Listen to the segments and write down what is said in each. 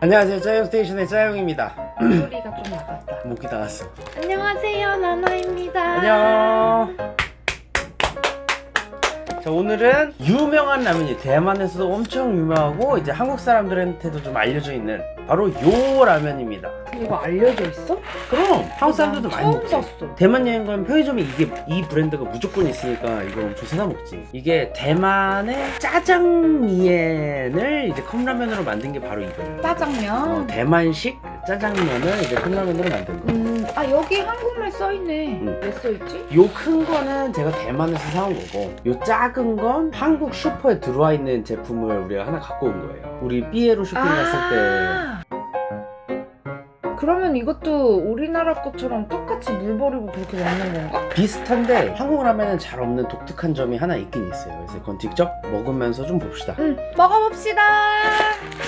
안녕하세요. 짜용 스테이션의 짜용입니다. 소리가 좀 나갔다. 목이 나갔어. 안녕하세요, 나나입니다. 안녕 자 오늘은 유명한 라면이 대만에서도 엄청 유명하고 이제 한국 사람들한테도 좀 알려져 있는 바로 요 라면입니다 이거 알려져 있어? 그럼 한국 사람들도 많이 처음 먹지 봤어. 대만 여행 가면 편의점에 이게 이 브랜드가 무조건 있으니까 이걸 엄청 사다 먹지. 이게 대만의 짜장면을 이제 컵라면으로 만든 게 바로 이거예요. 짜장면. 어, 대만식 짜장면을 이제 컵라면으로 만든 거. 음, 아 여기 한국말 써 있네. 음. 왜써 있지? 요 큰 거는 제가 대만에서 사온 거고 요 작은 건 한국 슈퍼에 들어와 있는 제품을 우리가 하나 갖고 온 거예요. 우리 삐에로 쇼핑 갔을 아. 그러면 이것도 우리나라 것처럼 똑같이 물 버리고 그렇게 먹는 건가? 때 비슷한데 한국 라면은 잘 없는 독특한 점이 하나 있긴 있어요. 그래서 그건 직접 먹으면서 좀 봅시다. 응, 먹어봅시다.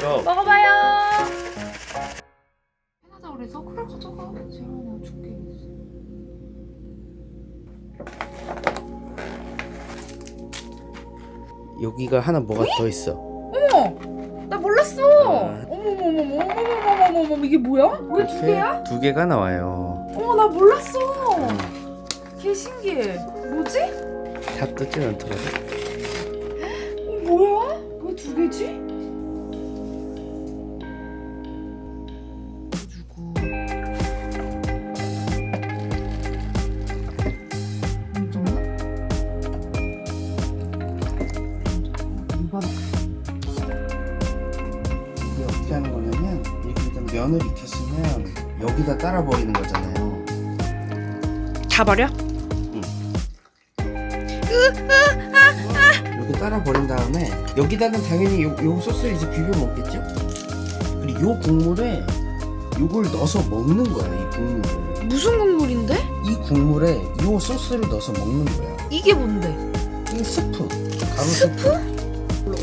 고! 먹어봐요. 있어? 그래 가져가. 재현아 내가 줄게. 여기가 하나 뭐가 더 있어. 어머! 나 몰랐어! 아. 어머머머머, 어머머머머머, 이게 뭐야? 왜두 개야? 두 개가 나와요. 어머, 나 몰랐어! 음. 개 신기해. 뭐지? 다 뜯진 않더라고. 어, 뭐야? 왜 두 개지? 어떻게 하는 거냐면 이렇게 일단 면을 익혔으면 여기다 따라 버리는 거잖아요. 다 버려? 이렇게 따라 버린 다음에 여기다는 당연히 요, 요 소스를 이제 비벼 먹겠죠. 그리고 요 국물에 요걸 넣어서 먹는 거야 이 국물을. 무슨 국물인데? 이 국물에 요 소스를 넣어서 먹는 거야. 이게 뭔데? 이 스프. 가루 스프?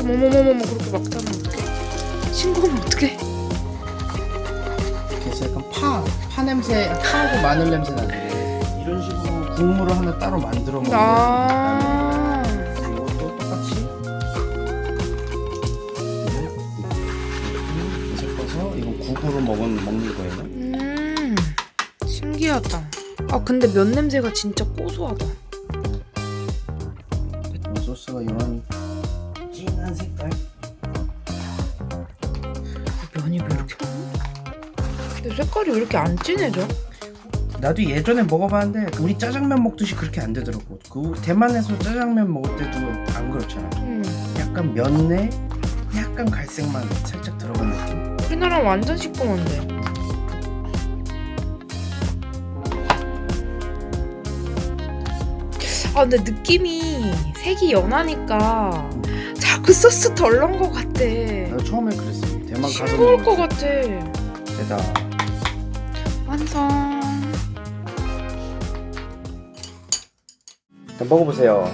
어머머머머머 그렇게 막 타면 어떡해? 신고하면 어떡해? 그래서 약간 파, 파 냄새, 파하고 마늘 냄새 나는데 이런 식으로 국물을 하나 따로 만들어 먹는 아. 라면이에요. 이것도 똑같이 이렇게 섞어서 이건 국으로 먹은 먹는 거예요. 음, 신기하다. 아 근데 면 냄새가 진짜 고소하다. 이 소스가 이런 진한 색깔. 색깔이 왜 이렇게 안 진해져? 나도 예전에 먹어봤는데 우리 짜장면 먹듯이 그렇게 안 되더라고. 그 대만에서 짜장면 먹을 때도 안 그렇잖아. 음, 약간 면에 약간 갈색만 살짝 들어간 느낌. 우리나라 완전 시꺼먼데. 아 근데 느낌이 색이 연하니까 자꾸 소스 덜 넣은 것 같아. 나 처음에 그랬어. 대만 가서 싱거울 것 먹을 같아. 때다. 완성. 일단 먹어보세요.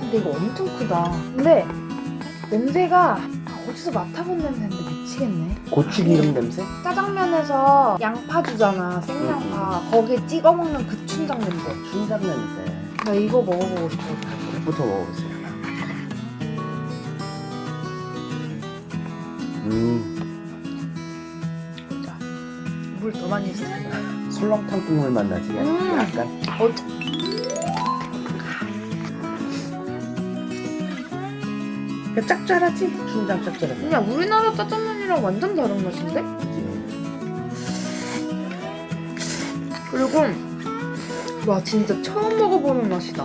근데 이거 엄청 크다. 근데 냄새가 어디서 맡아본 냄새인데 미치겠네. 고추기름 냄새? 짜장면에서 양파 주잖아, 생양파. 거기에 찍어 먹는 그 춘장 냄새. 춘장 냄새. 나 이거 먹어보고 싶어. 이부터 먹어보세요. 음, 많이 쓰 설렁탕 국물 맛 나지? 음. 약간. 어, 그 짭짤하지? 춘장 짭짤하지? 그냥 우리나라 짜장면이랑 완전 다른 맛인데? 그리고 와 진짜 처음 먹어보는 맛이다.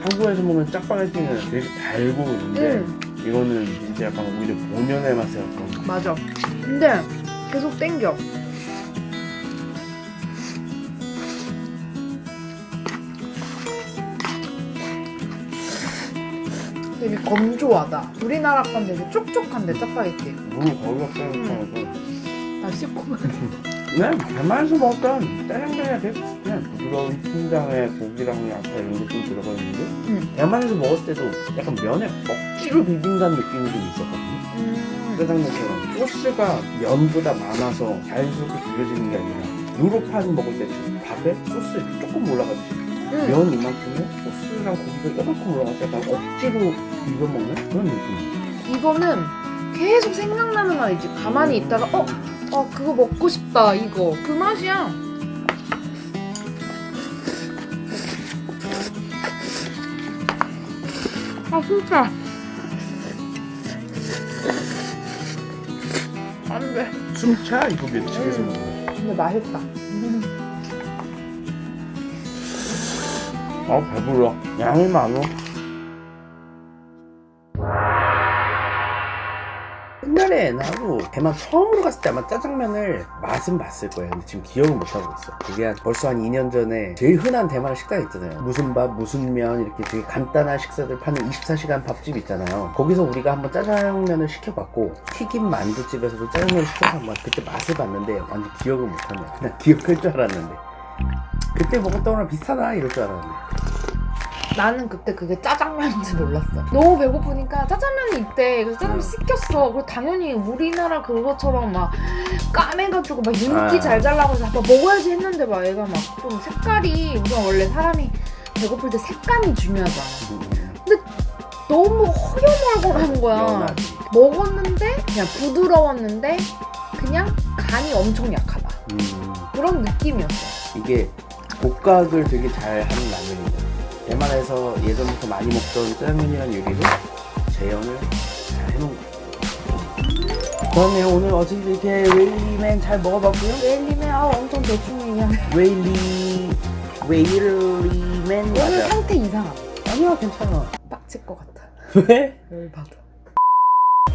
한국에서 먹는 짜파게티는 되게 달고 있는데 음. 이거는 진짜 약간 오히려 본연의 맛이 약간 맞아. 근데 계속 땡겨. 되게 건조하다. 우리나라 건 되게 촉촉한데 짜파게티. 물 거기가 짜증나고 나 씹고만. 그냥 대만에서 먹던 짜장면이 되게 그냥 부드러운 춘장에 고기랑 약간 이런 게좀 들어가 있는데 응. 대만에서 먹었을 때도 약간 면에 억지로 비빈다는 느낌이 좀 있었거든요 음. 짜장면처럼 소스가 면보다 많아서 자연스럽게 비벼지는 게 아니라 유로판 먹을 때 밥에 소스 조금 올라가듯이 응. 면 이만큼에 소스랑 고기가 이만큼 올라가서 약간 억지로 비벼 먹는 그런 느낌. 이거는 계속 생각나는 맛이지. 가만히 있다가 어, 어 그거 먹고 싶다 이거 그 맛이야. 아 진짜. 안 돼. 숨차 이거 면치기에서 음. 먹는. 근데 맛있다. 아 배불러. 양이 많어. 나도 대만 처음으로 갔을 때 아마 짜장면을 맛은 봤을 거예요. 근데 지금 기억을 못 하고 있어. 그게 한 벌써 한 2년 전에 제일 흔한 대만 식당 있잖아요. 무슨 밥, 무슨 면 이렇게 되게 간단한 식사들 파는 24시간 밥집 있잖아요. 거기서 우리가 한번 짜장면을 시켜봤고 튀김 만두집에서도 짜장면을 시켜서 한번 그때 맛을 봤는데 완전 기억을 못 하네. 그냥 기억할 줄 알았는데. 그때 먹었던 거랑 비슷하다 이럴 줄 알았는데. 나는 그때 그게 짜장면인지 몰랐어. 너무 배고프니까 짜장면이 있대. 그래서 짜장면 음. 시켰어. 그리고 당연히 우리나라 그것처럼 막 까매가지고 막 윤기 아. 잘 잘라고 해서 막 먹어야지 했는데 막 얘가 막 좀 색깔이 우선 원래 사람이 배고플 때 색감이 중요하잖아. 너무 허여멀건한 거야. 연하지. 먹었는데 그냥 부드러웠는데 그냥 간이 엄청 약하다. 음. 그런 느낌이었어. 이게 복각을 되게 잘 하는 라면이다. 대만에서 예전부터 많이 먹던 짜장면이라는 요리를 재현을 잘 해놓은 것 같아요. 그러면 오늘 어제 이렇게 웨일리맨 잘 먹어봤고요. 웰리면 아 엄청 대충 얘기하네. 웨일리 웨일리맨 오늘 맞아. 상태 이상하다. 아니야 괜찮아. 빡칠 것 같아. 왜? 열받아.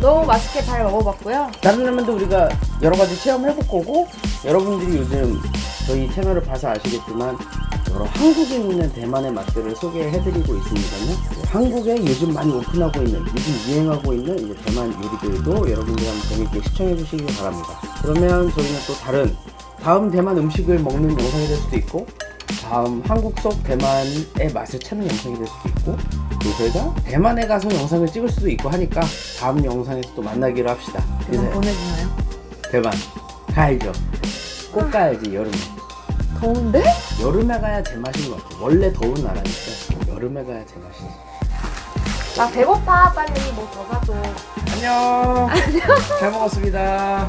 너무 맛있게 잘 먹어봤고요. 다른 라면도 우리가 여러 가지 체험해볼 거고 여러분들이 요즘 저희 채널을 봐서 아시겠지만 여러 한국에 있는 대만의 맛들을 소개해드리고 있습니다만 한국에 요즘 많이 오픈하고 있는 요즘 유행하고 있는 이제 대만 요리들도 여러분들이 한번 재밌게 시청해 주시기 바랍니다. 그러면 저희는 또 다른 다음 대만 음식을 먹는 영상이 될 수도 있고 다음 한국 속 대만의 맛을 찾는 영상이 될 수도 있고 그리고 저희가 대만에 가서 영상을 찍을 수도 있고 하니까 다음 영상에서 또 만나기로 합시다. 그냥 보내주나요? 대만 가야죠. 꼭 가야지 여름에. 더운데? 여름에 가야 제맛인 것 같아. 원래 더운 나라니까 여름에 가야 제맛이지. 나 배고파. 빨리 뭐 더 사줘. 안녕. 안녕. 잘 먹었습니다.